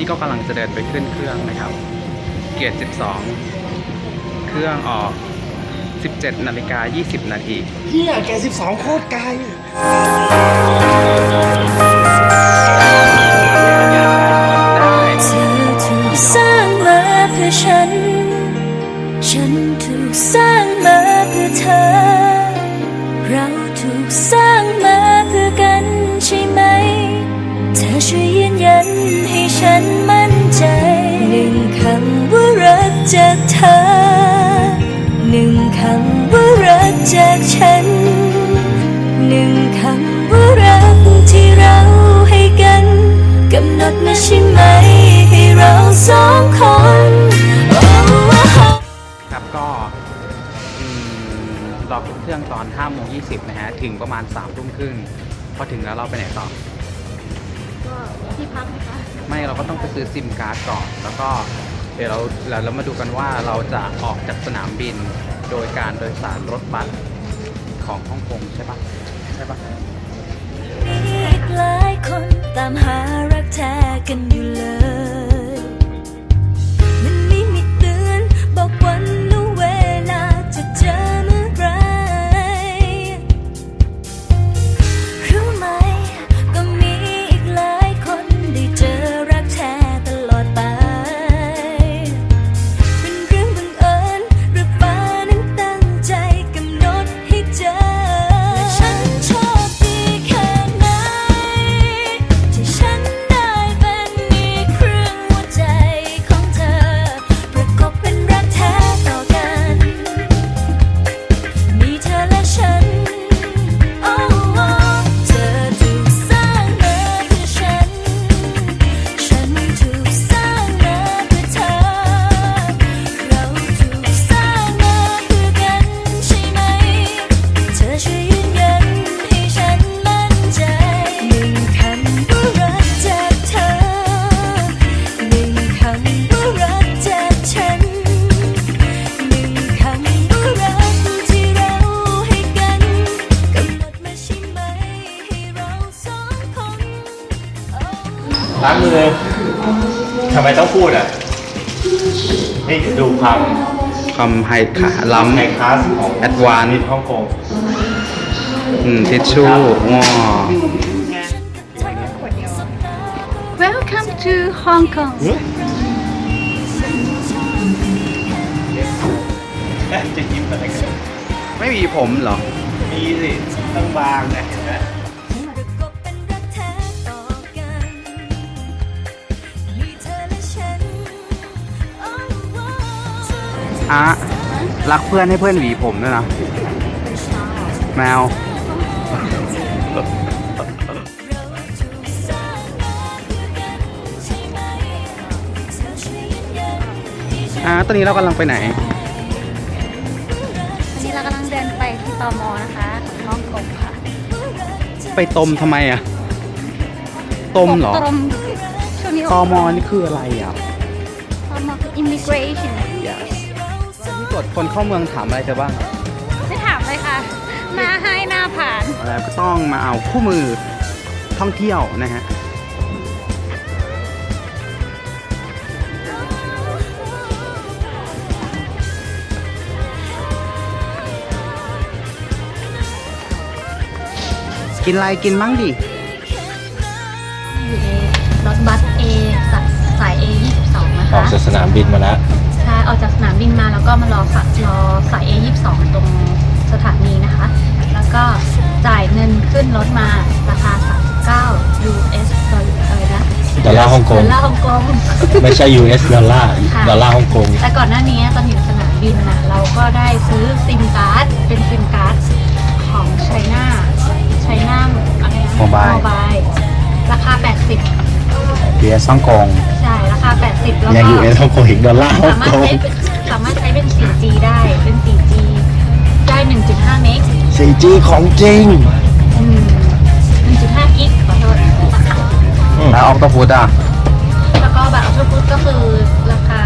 พี่ก็กำลังจะเดินไปขึ้นเครื่องนะครับ เกียรติ 12 เครื่องออก 17นาฬิกา20 นาทีเฮียแกสิบสองโคตรไกลเธอถูกสร้างมาเพื่อฉัน ฉันถูกสร้างมาเพื่อเธอ เราถูกสร้างมาเพื่อกันใช่ไหม เธอช่วยยื นยันให้ฉันมั่นใจ หนึ่งคำว่ารักจากเธอ หนึ่งคำว่ารักจากฉัน หนึ่งคำว่ารักที่เราให้กันกำหนดมาใช่ไหม ให้เราสองคนครับก็อืมรอขึ้นเครื่องตอน5โมง20นะฮะ ถึงประมาณ3ทุ่มครึ่งพอถึงแล้วเราไปไหนต่อ ก็ที่พักนะคะไม่เราก็ต้องไปซื้อซิมการ์ดก่อน แล้วก็เดี๋ยวเราเราเรามาดูกันว่าเราจะออกจากสนามบินโดยการโดยสารรถบัสของฮ่องกงใช่ปะใช่ปะมีอีกหลายคนตามหารักแท้กันอยู่เลย ล้างมือทำไมต้องพูดอะ นี่ดูความความไฮขาไฮล้ำคลาสของ Advance นิดฮ่องกงอืมทิชชู่งอ Welcome to Hong Kong จะยิ้มอะไรกันไม่มีผมเหรอ มีสิต้องบางนะเห็นไหม อะรักเพื่อนให้เพื่อนหวีผมด้วยนะแมวเราถูกสร้างมาเพื่อกันใช่ไหมเธอช่วยยืนยันให้ฉันอะตอนนี้เรากำลังไปไหน วันนี้เรากำลังเดินไปที่ตมนะคะของฮ่องกงค่ะไปต้มทำไมอะ ต้มเหรอตมช่วงนี้ตมนี่คืออะไรอะตมคือ immigration yes ที่ ตรวจคนเข้าเมืองถามอะไรเธอบ้างไม่ถามเลยค่ะหน้าให้หน้าผ่าน แล้วก็ต้องมาเอาคู่มือท่องเที่ยวนะฮะกินอะไรกินมั่งดิ อยู่ในรถบัส A สาย A 22 นะออกคะจากสนามบินมาแล้วใช่ ออกจากสนามบินมาแล้วก็มารอค่ะรอสาย A 22 ตรงสถานีนะคะ แล้วก็จ่ายเงินขึ้นรถมาราคา 39 US ดอลอะไรนะดอลลาร์ฮ่องกงดอลลาร์ฮ่องกง ไม่ใช่ US ดอลลาร์ค่ะ ดอลลาร์ฮ่องกง แต่ก่อนหน้านี้ตอนอยู่สนามบินน่ะเราก็ได้ซื้อซิมการ์ดเป็นซิมการ์ดของไชน่าไชน่าอะไรนะ Mobile โมบายราคา 80 US ฮ่องกง ใช่ราคา 80 แล้วยัง ก็ US ฮ่องกงอีกดอลลาร์ฮ่องสามารถกงใช้เป็นสามารถใช้เป็น 4G ได้เป็น 4G ได้ 1.5 เมก 4G ของจริงอืม1.5 กิกขอโทษ แล้วออกตพุดอะ แล้วก็บัตรออโต้พุทก็คือราคา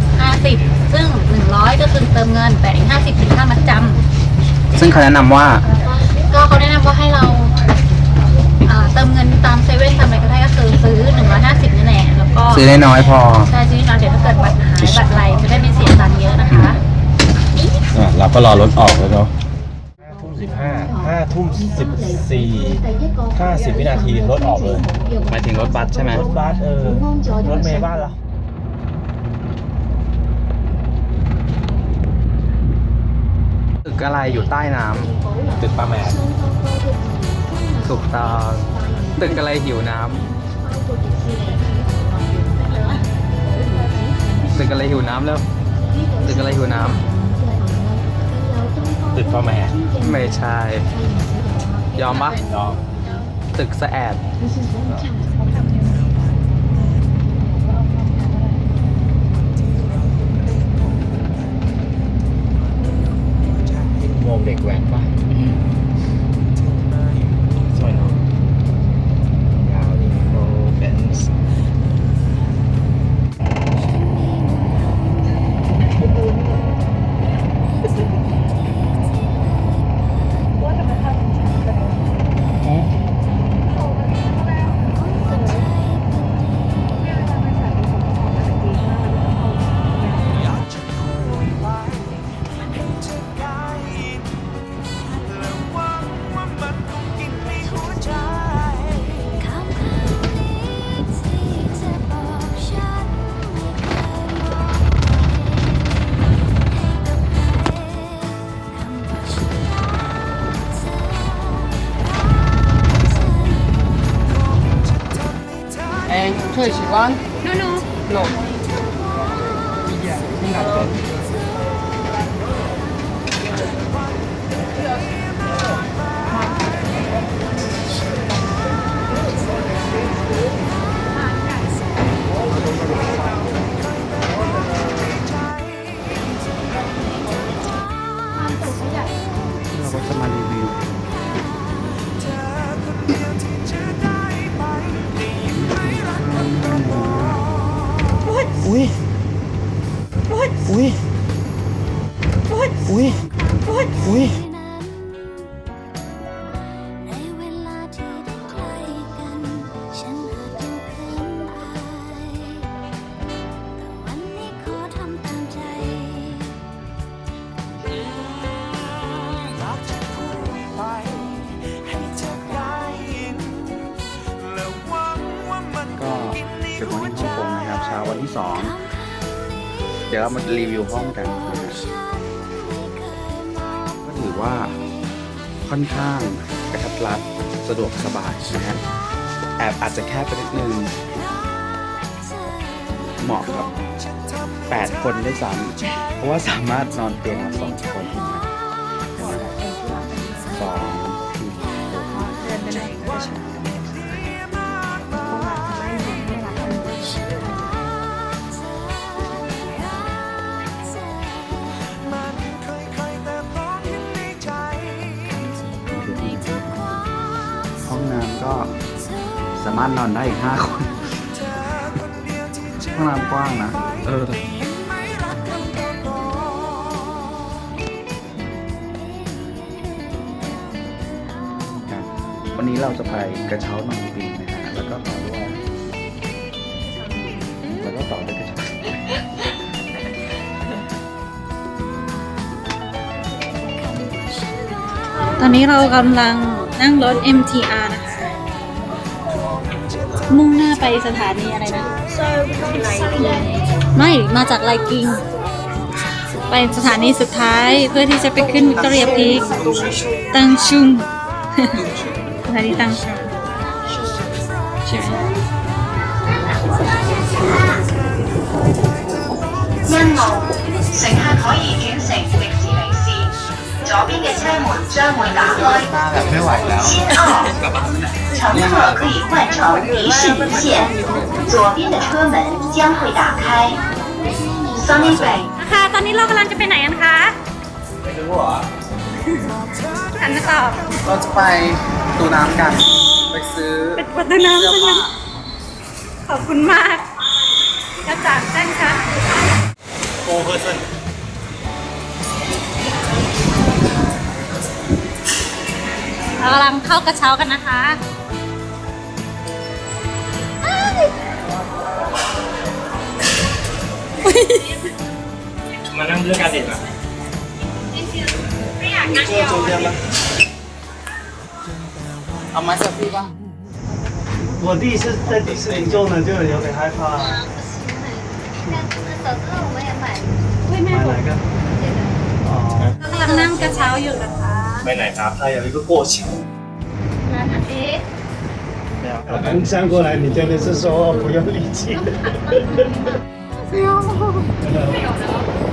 150 ซึ่ง 100 ก็คือเติมเงิน แต่อีก50ถึงค่ามัดจำ ซึ่งเขาแนะนำว่า ก็เขาแนะนำว่าให้เราอ่า เติมเงินตามเซเว่นตามอะไรก็ได้ก็คือซื้อ150ซื้อน้อยๆพอ ใช่จริงๆเดี๋ยวถ้าเกิดบัตรหายบัตรไรจะได้ไม่เสียตังค์เยอะนะคะอะเราก็รอรถออกแล้วเนาะห้าทุ่มสิบห้าห้าทุ่มสิบสี่ห้าสิบวินาทีรถออกเลย หมายถึงรถบัสใช่ไหมรถบัสเออ รถเมย์บ้านเราตึกอะไรอยู่ใต้น้ำตึกปลาแมนถูกต้อง ตึกอะไรหิวน้ำตึกอะไรหิวน้ำแล้วตึกอะไรหิวน้ตึกปลาแมนำไม่ใช่ ยอมปะยอมตึกสะแอด long. เดี๋ยวเรามารีวิวห้องกันนะฮะก็ถือว่าค่อนข้างกระทัดรัดสะดวกสบายนะฮะแอบอาจจะแคบไปนิดนึง เหมาะกับ 8 คนได้ซ้ำเพราะว่าสามารถนอนเตียงละสองคนนะสองามารถนอนได้อีกห้าคนห้องน้ำกว้างนะ เออ วันนี้เราจะไปกระเช้านอนบินนะฮะ แล้วก็ต่อด้วยแล้วก็ต่อด้วยกระเช้าตอนนี้เรากำลังนั่งรถ MTR นะคะ มุ่งหน้าไปสถานีอะไรนะ ไม่ มาจากไลกิง ไปสถานีสุดท้ายเพื่อที่จะไปขึ้นวิกตอเรียพีคตังชุง สถานีตังชุงใช่ไหม 一路，乘客可以转乘 迪士尼线，左边嘅车门将会打开。 มาแบบไม่ไหวแล้ว 先二，乘客可以换乘迪士尼线，左边的车门将会打开。Sunny Bay。 ค่ะ ตอนนี้เรากำลังจะไปไหนกันคะ ไม่รู้เหรอ หันมาตอบ เราจะไปตูน้ำกัน ไปซื้อ เป็นประตูน้ำ เสื้อ ใช่ไหม ผ้า ขอบคุณมากกระจ่างแจ้งค่ะ โกเพอร์เซน เรากำลังเข้ากระเช้ากันนะคะมานั่งเรือกันเด็ดอะไม่อยากนั่งเดียวเอามาสักพี่บ้าง我第一次在迪士尼做呢，就有点害怕。那那早知道我们也买。买哪个？这个。哦。กำลังนั่งกระเช้าอยู่นะคะ ไปไหนครับ 它有一个过桥。我登山过来，你真的是说不用力气。 นี่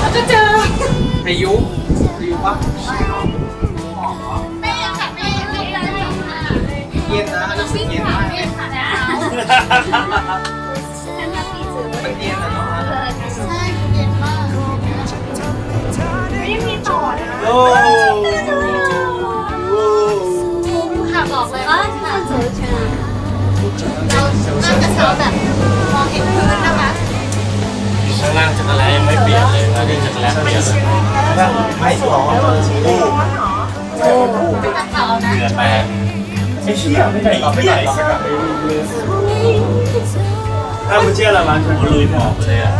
แล้วก็เจอพายุพายุป่ะแม่ค่ะแม่ไม่ได้ค่ะเย็นนะรู้สึกเย็นมากแม่ค่ะนะฉันอยากมีเสือมันเย็นนะเนาะใช่เย็นมากไม่มีต่อนะ哦。ค่ะบอกเลยว่าน่าเจอเชิญเรานั่งกระเช้าแบบมองเห็นพื้นนะคะ ข้างล่างจักรแลยังไม่เปลี่ยนเลยนะนี่จักรแลเปลี่ยนเลยไม่สองคู่คู่เดือนแปดไม่เชื่อไม่ไหนเราไม่ไหนเรไม่ไหนถ้ามึงเชื่อละไรมันคกลุยหมอกเลยอะ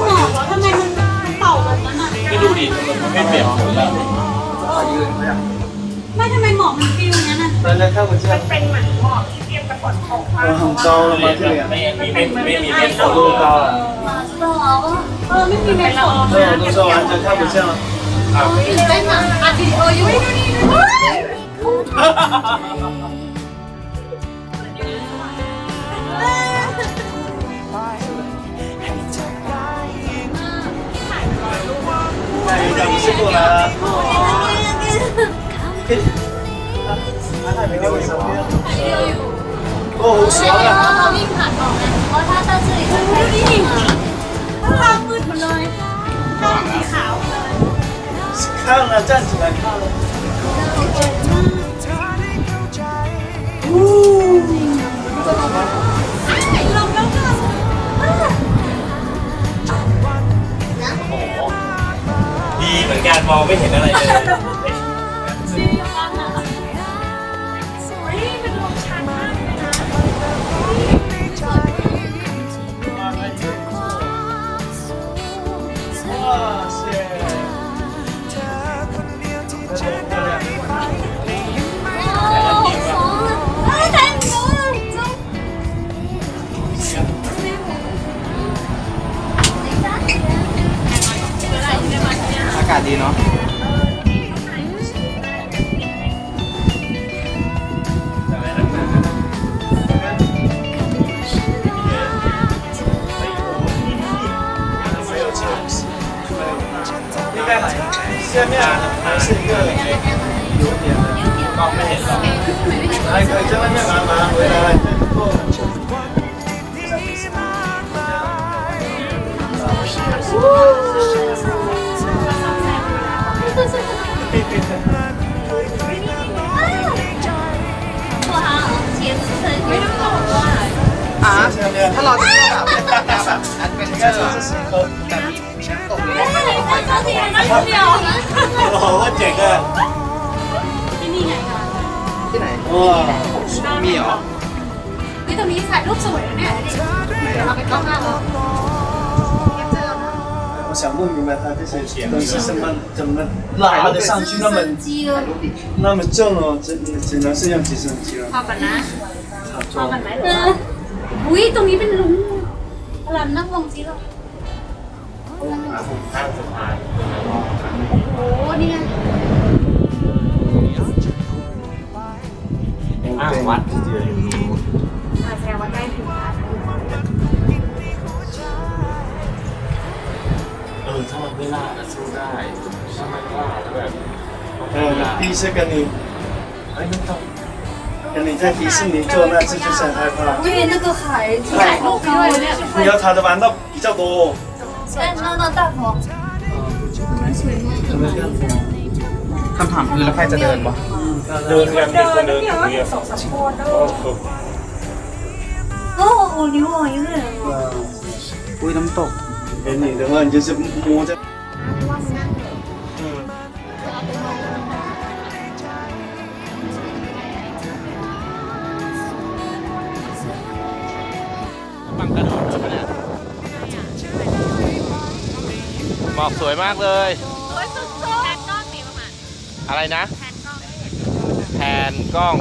หมอกแล้วทำไมมันเป่าแบบนั้นอะไม่ดูดิมันไม่เปลี่ยนผมแล้วไม่ทำไมหมอกมันฟิวนั้นอะแล้วถ้ามึงเชื่อเป็นเหมือนหมอก จะนตกมากเพราะว่าเกาลงมาที่เหลือไม่มีไม่ไม่มีเม็นตัวลูกเกาหรอเออไม่มีเม็ดฝนเม่มีโม่อันจะเข้าไปเชื่อมตื่นเต้นอะอัดวิดีเออยู่ไม่ดูดีเลยยังไม่สุดละถ่ายไปแล้วอีกสองเรื่อง ดี๋ยว 了。 เราวิ่งผ่านออกนะเพราะถ้าตั้งชื่ออีกคนดูนี่ข้างล่างมืดหมดเลยข้างสีขาวเลย 看了，站起来看了。โอ้โหดีเหมือนกันมองไม่เห็นอะไรเลย 哇 ากาศดีเนาะ ถ้าเราจะเที่ยวแบบแนวแบบแอดเวนเจอร์แบบมีมีน้ำตกมีอะไร 哎，那高铁那有没有？ โอ้โหเจ๋งอ่ะ ที่นี่ไงคะ ที่ไหน 哇， มีเหรอ นี่ตรงนี้ถ่ายรูปสวยนะเนี่ยเดี๋ยวเราไปกล้องหน้าเรา 我想不明白他这些东西怎么怎么拉得上去那么机了，那么正哦，只只能是用直升机了。 พอกันนะพ อุ้ยตรงนี้เป็นลุงหลานนั่งมองสิเราโอ้โหนี่ไงอ้างวัดที่เจออยู่นู้นมาแชร์ว่าใกล้ถึงวัดเออถ้ามันไม่ล่าจะสู้ได้ถ้ามันล่าแล้วแบบเออพี่เชื่อกันนี่ไอ้น้ำตก 跟你在迪士尼做那次就是很害怕，因为那个海海好高เนี่ย 你要他的玩到比较多。哎，那那大佛，怎么样？ คำถามคือแล้วใครจะเดินวะ เดินกันมีคนเดินอยู่เนี่ย สองสามคน โอ้โห 哦，你我一个人哦。 อุ้ยน้ำตก 给你的话，你就是摸着。 บังกระโดดเ หมอกสวยมากเลย สวยสุดๆแพนกล้องมีประมาณอะไรนะแพนกล้องแผนกล้อง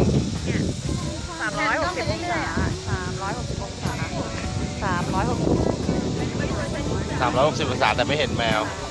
สามร้อยหกสิบองศาสามร้อยหกสิบองศาสามร้อยหกสิบ360 องศาแต่ไม่เห็นแมวใ